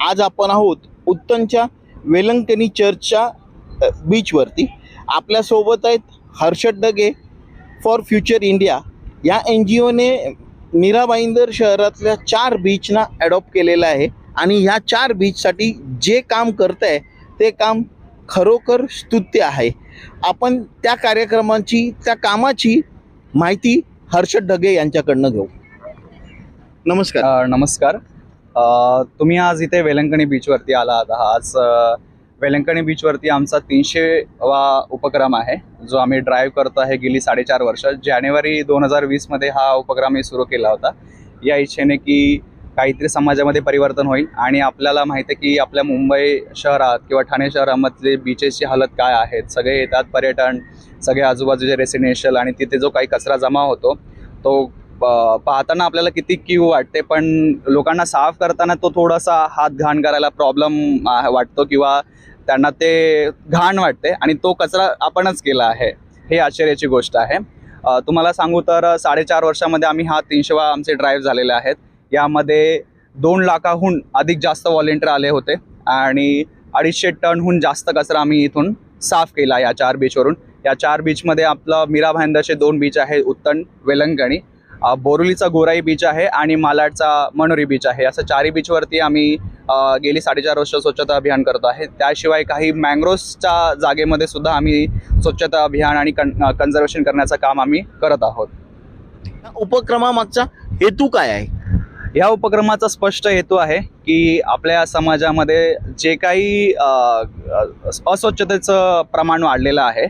आज आपण आहोत उत्तनच्या वेलंकनी चर्चच्या बीचवरती आपल्यासोबत आहेत Harshad Dage for future India या एन जी ओने मीराबाईंदर शहरातल्या चार बीचना ॲडॉप्ट केलेलं आहे. आणि ह्या चार बीचसाठी जे काम करत आहे ते काम खरोखर स्तुत्य आहे. आपण त्या कार्यक्रमाची त्या कामाची माहिती हर्षद ढगे यांच्याकडनं घेऊ. नमस्कार. अ, नमस्कार. अ, तुम्ही आज इथे वेलंकणी बीचवरती आला आहात आज अ, वेलंकणी बीचवरती आमचा तीनशे वा उपक्रम आहे जो आम्ही ड्राईव्ह करतो आहे गेली साडेचार वर्ष. जानेवारी दोन हजार वीसमध्ये हा उपक्रम मी सुरू केला होता. या इच्छेने की काहीतरी समाजामध्ये परिवर्तन होईल आणि आपल्याला माहिती आहे की आपल्या मुंबई शहरात किंवा ठाणे शहरामधले बीचेसची हालत काय आहेत? सगळे येतात पर्यटन सगळे आजूबाजूचे रेसिडेन्शियल आणि तिथे जो काही कचरा जमा होतो तो पाहताना आपल्याला किती क्यू वाटते. पण लोकांना साफ करताना तो थोडासा हात घाण करायला प्रॉब्लेम वाटतो किंवा त्यांना ते घाण वाटते आणि तो कचरा आपणच केला आहे. हे आश्चर्याची गोष्ट आहे. तुम्हाला सांगू तर साडेचार वर्षामध्ये आम्ही हा तीनशेवा आमचे ड्राईव्ह झालेले आहेत. यामध्ये दोन लाखाहून अधिक जास्त व्हॉलेंटियर आले होते आणि अडीचशे टनहून जास्त कचरा आम्ही इथून साफ केला या चार बीचवरून या चार बीचमध्ये आपलं मीरा भाईंदरचे दोन बीच आहे उत्तन वेलंगणी बोरुलीचा गोराई बीच आहे आणि मालाडचा मनोरी बीच आहे. असं चारही बीचवरती आम्ही गेली साडेचार वर्ष स्वच्छता अभियान करतो आहे. त्याशिवाय काही मँग्रोव्सच्या जागेमध्ये सुद्धा आम्ही स्वच्छता अभियान आणि कन कन्झर्वेशन करण्याचं काम आम्ही करत आहोत. उपक्रमामागचा हेतू काय आहे? या उपक्रमाचा स्पष्ट हेतू आहे की आपल्या समाजामध्ये जे काही अस्वच्छतेचं प्रमाण वाढलेलं आहे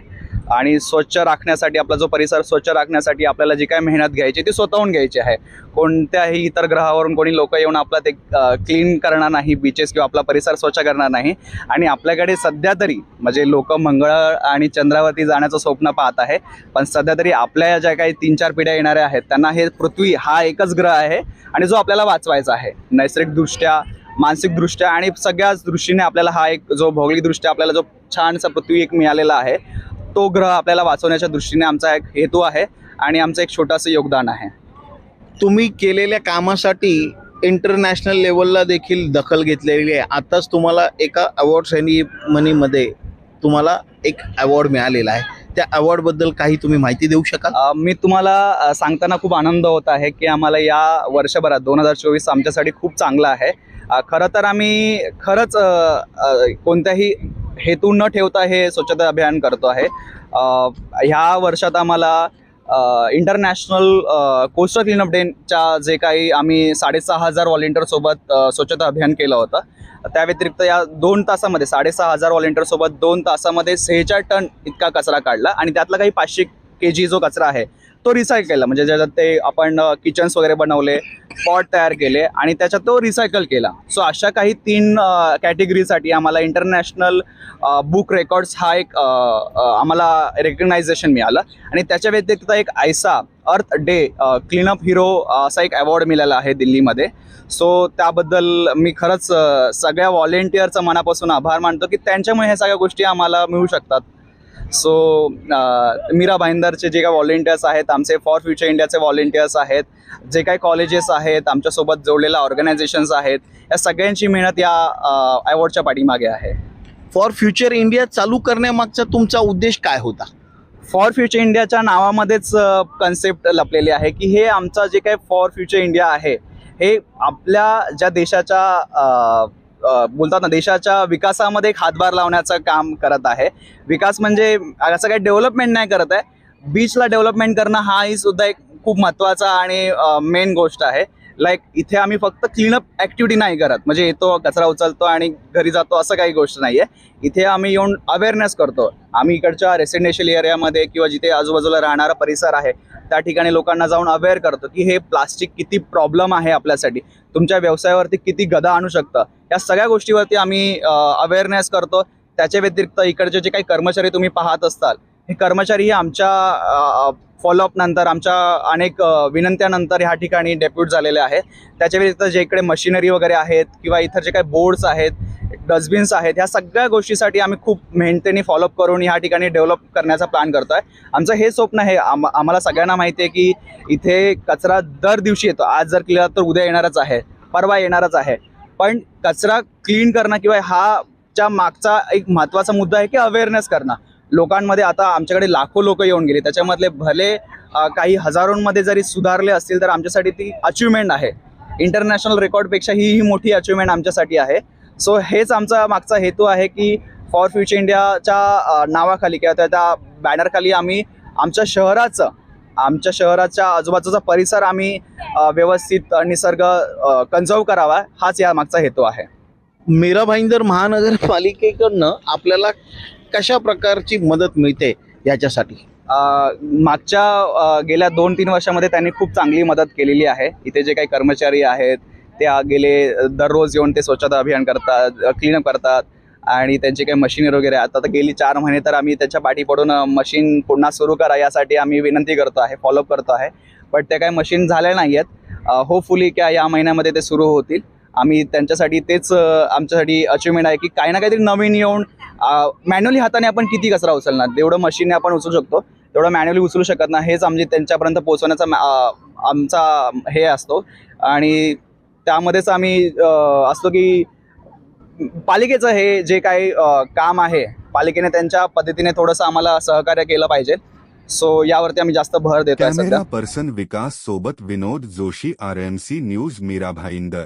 आणि स्वच्छ राखण्यासाठी आपला जो परिसर स्वच्छ राखण्यासाठी आपल्याला जी काय मेहनत घ्यायची ती स्वतःहून घ्यायची आहे. कोणत्याही इतर ग्रहावरून कोणी लोक येऊन आपला ते क्लीन करणार नाही बीचेस किंवा आपला परिसर स्वच्छ करणार नाही. आणि आपल्याकडे सध्या तरी म्हणजे लोक मंगळ आणि चंद्रावरती जाण्याचं स्वप्न पाहत आहे. पण सध्या तरी आपल्या ज्या काही तीन चार पिढ्या येणाऱ्या आहेत त्यांना हे पृथ्वी हा एकच ग्रह आहे आणि जो आपल्याला वाचवायचा आहे. नैसर्गिकदृष्ट्या मानसिकदृष्ट्या आणि सगळ्याच दृष्टीने आपल्याला हा एक जो भौगोलिकदृष्ट्या आपल्याला जो छानसा पृथ्वी एक मिळालेला आहे तो ग्रह आपल्याला वाचवण्याच्या दृष्टीने आमचा एक हेतू आहे आणि आमचं एक छोटंसं योगदान आहे. तुम्ही केलेल्या कामासाठी इंटरनॅशनल लेवलला देखील दखल घेतलेली आहे. आताच तुम्हाला एका अवॉर्ड सेरेमनीमध्ये तुम्हाला एक अवॉर्ड मिळालेला आहे. त्या अवॉर्डबद्दल काही तुम्ही माहिती देऊ शकाल? मी तुम्हाला सांगताना खूप आनंद होत आहे की आम्हाला या वर्षभरात दोन हजार चोवीस आमच्यासाठी खूप चांगला आहे. खरं तर आम्ही खरंच कोणत्याही हेतू न ठेवता हे स्वच्छता अभियान करतो आहे. ह्या वर्षात आम्हाला इंटरनॅशनल कोस्टल क्लीनअप डेच्या जे काही आम्ही साडेसहा हजार व्हॉलेंटियरसोबत स्वच्छता अभियान केलं होतं. त्या व्यतिरिक्त या दोन तासामध्ये साडेसहा हजार व्हॉलेंटियरसोबत दोन तासामध्ये सेहेचाळ टन इतका कचरा काढला आणि त्यातला काही पाचशे के जी जो कचरा आहे तो रिसायकल केला. म्हणजे ज्याच्यात ते आपण किचन्स वगैरे बनवले पॉट तयार केले आणि त्याच्यात तो रिसायकल केला. सो अशा काही तीन कॅटेगरीसाठी आम्हाला इंटरनॅशनल बुक रेकॉर्ड्स हा एक आम्हाला रेकग्नायझेशन मिळालं. आणि त्याच्या व्यतिरिक्त एक आयसा अर्थ डे क्लीनअप हिरो असा एक अवॉर्ड मिळाला आहे दिल्लीमध्ये. सो त्याबद्दल मी खरंच सगळ्या व्हॉलेंटियरचं मनापासून आभार मानतो की त्यांच्यामुळे ह्या सगळ्या गोष्टी आम्हाला मिळू शकतात. सो मीरा भाईंदरचे जे काही व्हॉलेंटियर्स आहेत आमचे फॉर फ्युचर इंडियाचे व्हॉलेंटियर्स आहेत जे काही कॉलेजेस आहेत आमच्यासोबत जोडलेल्या ऑर्गनायझेशन्स आहेत या सगळ्यांची मेहनत या अवॉर्डच्या पाठीमागे आहे. फॉर फ्युचर इंडिया चालू करण्यामागचा तुमचा उद्देश काय होता? फॉर फ्युचर इंडियाच्या नावामध्येच कन्सेप्ट लपलेली आहे की हे आमचं जे काही फॉर फ्युचर इंडिया आहे हे आपल्या ज्या देशाच्या बोलतात ना देशाच्या विकासामध्ये एक हातभार लावण्याचं काम करत आहे. विकास म्हणजे असं काही डेव्हलपमेंट नाही करत आहे. बीचला डेव्हलपमेंट करणं हाही सुद्धा एक खूप महत्त्वाचा आणि मेन गोष्ट आहे. लाईक इथे आम्ही फक्त क्लीनअप ॲक्टिव्हिटी नाही करत. म्हणजे येतो कचरा उचलतो आणि घरी जातो असं काही गोष्ट नाही आहे इथे आम्ही येऊन अवेअरनेस करतो. आम्ही इकडच्या रेसिडेन्शियल एरियामध्ये किंवा जिथे आजूबाजूला राहणारा परिसर आहे त्या ठिकाणी लोकांना जाऊन अवेअर करतो की हे प्लास्टिक किती प्रॉब्लेम आहे आपल्यासाठी. तुमच्या व्यवसायावरती किती गदा आणू शकतं. या सगळ्या गोष्टीवरती आम्ही अवेअरनेस करतो. त्याच्या व्यतिरिक्त इकडचे जे काही कर्मचारी तुम्ही पाहत असताल हे कर्मचारी हे आमच्या फॉलोअप नंतर आमच्या अनेक विनंत्यानंतर ह्या ठिकाणी डेप्यूट झालेले आहेत. त्याच्या व्यतिरिक्त जे इकडे मशिनरी वगैरे आहेत किंवा इतर जे काही बोर्ड्स आहेत डस्टबिन्स आहेत ह्या सगळ्या गोष्टीसाठी आम्ही खूप मेहनतीने फॉलोअप करून ह्या ठिकाणी डेव्हलप करण्याचा प्लॅन करतो आहे आमचं हे स्वप्न आहे आम आम्हाला सगळ्यांना माहिती आहे की इथे कचरा दर दिवशी येतो. आज जर केला तर उद्या येणारच आहे परवा येणारच आहे. पण कचरा क्लीन करणं किंवा हा च्या मागचा एक महत्त्वाचा मुद्दा आहे की अवेअरनेस करणं. लोकांमध्ये आता आमच्याकडे लाखो लोक येऊन गेले. त्याच्यामधले भले काही हजारोंमध्ये जरी सुधारले असतील तर आमच्यासाठी ती अचिव्हमेंट आहे. इंटरनॅशनल रेकॉर्डपेक्षा ही ही मोठी अचिव्हमेंट आमच्यासाठी आहे. सो हेच आमचा मागचा हेतू आहे की फॉर फ्युचर इंडियाच्या नावाखाली किंवा त्या- त्या बॅनरखाली आम्ही आमच्या शहराचं आमच्या शहराच्या आजूबाजूचा परिसर आम्ही व्यवस्थित निसर्ग कन्झर्व करावा हाच या मागचा हेतू आहे. मीरा भाईंदर महानगरपालिकेकडनं आपल्याला कशा प्रकारची मदत मिळते याच्यासाठी? मागच्या गेल्या दोन तीन वर्षामध्ये त्यांनी खूप चांगली मदत केलेली आहे. इथे जे काही कर्मचारी आहेत ते आ- गेले दररोज येऊन ते स्वच्छता अभियान करतात क्लीनअप करतात आणि त्यांचे काही मशीनरी वगैरे. आता तर गेली चार महिने तर आम्ही त्याच्या पाठी पडून मशीन पुन्हा सुरू करा यासाठी आम्ही विनंती करतो आहे फॉलोअप करतो आहे. बट त्या काही मशीन झाल्या नाही आहेत होपफुली क्या या महिन्यामध्ये ते सुरू होतील. आम्ही त्यांच्यासाठी तेच आमच्यासाठी अचिव्हमेंट आहे की काही ना काहीतरी नवीन येऊन मॅन्युअली हाताने आपण किती कचरा उचलणार? तेवढं मशीनने आपण उचलू शकतो. तेवढं मॅन्युअली उचलू शकत नाही. हेच आमचे त्यांच्यापर्यंत पोहोचवण्याचा आमचा हे असतो. आणि त्यामध्येच आम्ही असतो की पालिकेचं हे जे काही काम आहे पालिकेने त्यांच्या पद्धतीने थोडंसं आम्हाला सहकार्य केलं पाहिजे. सो यावरती आम्ही जास्त भर कॅमेरा पर्सन विकास सोबत Vinod Joshi R M C news Mira Bhayandar